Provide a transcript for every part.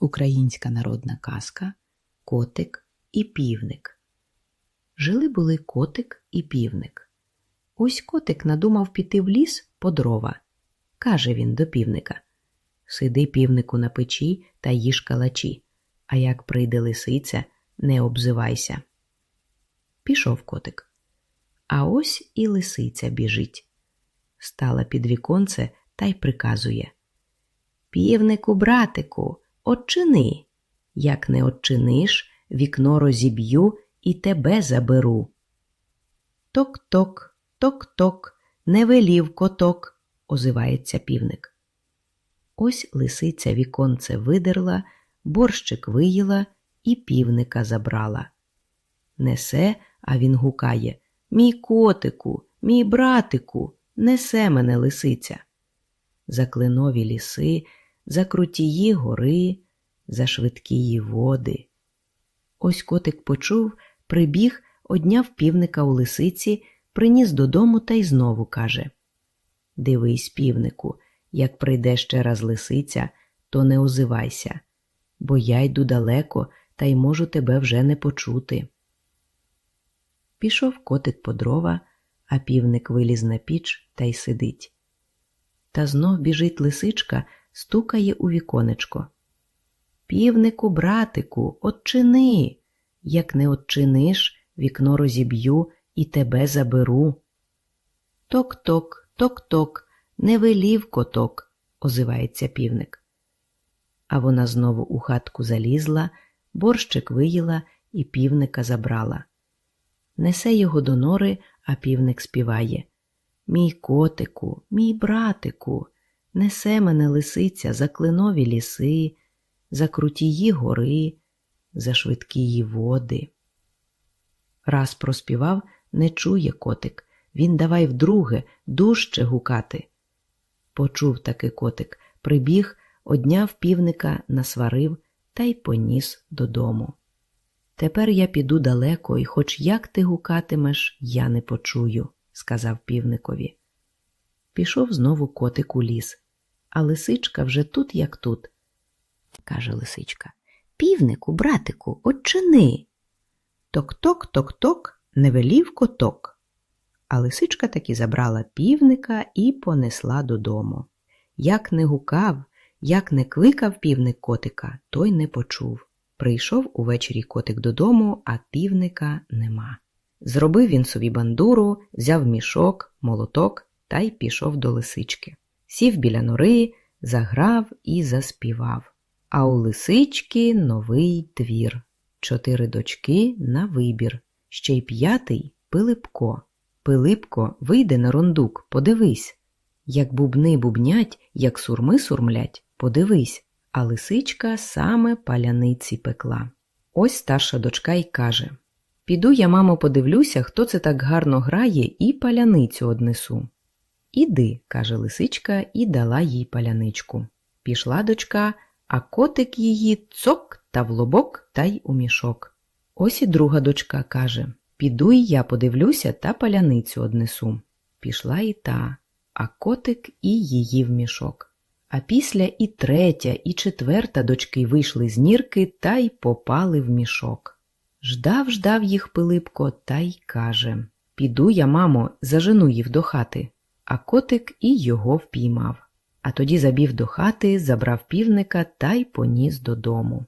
Українська народна казка Котик і півник. Жили були котик і півник. Ось котик надумав піти в ліс по дрова. Каже він до півника Сиди півнику на печі та їж калачі, а як прийде лисиця, не обзивайся. Пішов котик. А ось і лисиця біжить. Стала під віконце та й приказує Півнику, братику, Отчини. Як не отчиниш, вікно розіб'ю і тебе заберу. Ток-ток, ток-ток, не велів коток, озивається півник. Ось лисиця віконце видерла, борщик виїла і півника забрала. Несе, а він гукає Мій котику, мій братику, несе мене лисиця. За клинові ліси за крутії гори, за швидкії води. Ось котик почув, прибіг, одняв півника у лисиці, приніс додому та й знову каже Дивись, півнику, як прийде ще раз лисиця, то не озивайся, бо я йду далеко та й можу тебе вже не почути. Пішов котик по дрова, а півник виліз на піч та й сидить. Та знов біжить лисичка стукає у віконечко. Півнику, братику, отчини. Як не отчиниш, вікно розіб'ю і тебе заберу. Ток-ток, ток-ток, не велів коток, озивається півник. А вона знову у хатку залізла, борщик виїла і півника забрала. Несе його до нори, а півник співає Мій котику, мій братику. Несе мене лисиця за клинові ліси, за крутії гори, за швидкії води. Раз проспівав, не чує котик, він давай вдруге, дужче гукати. Почув таки котик, прибіг, одняв півника, насварив та й поніс додому. Тепер я піду далеко, і хоч як ти гукатимеш, я не почую, сказав півникові. Пішов знову котик у ліс. А лисичка вже тут, як тут, каже лисичка. Півнику, братику, отчини. Ток-ток, ток-ток, не велів коток. А лисичка таки забрала півника і понесла додому. Як не гукав, як не кликав півник котика, той не почув. Прийшов увечері котик додому, а півника нема. Зробив він собі бандуру, взяв мішок, молоток та й пішов до лисички. Сів біля нори, заграв і заспівав. А у лисички новий двір. Чотири дочки на вибір. Ще й п'ятий Пилипко. Пилипко, вийде на рундук, подивись. Як бубни бубнять, як сурми сурмлять, подивись. А лисичка саме паляниці пекла. Ось старша дочка й каже Піду я, мамо, подивлюся, хто це так гарно грає, і паляницю однесу. Іди, каже лисичка і дала їй паляничку. Пішла дочка, а котик її цок та в лобок та й у мішок. Ось і друга дочка каже Піду й я подивлюся та паляницю однесу. Пішла і та, а котик і її в мішок. А після і третя, і четверта дочки вийшли з нірки та й попали в мішок. Ждав, ждав їх Пилипко та й каже Піду я, мамо, зажену їх до хати а котик і його впіймав. А тоді забів до хати, забрав півника та й поніс додому.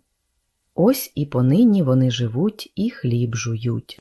Ось і понині вони живуть і хліб жують.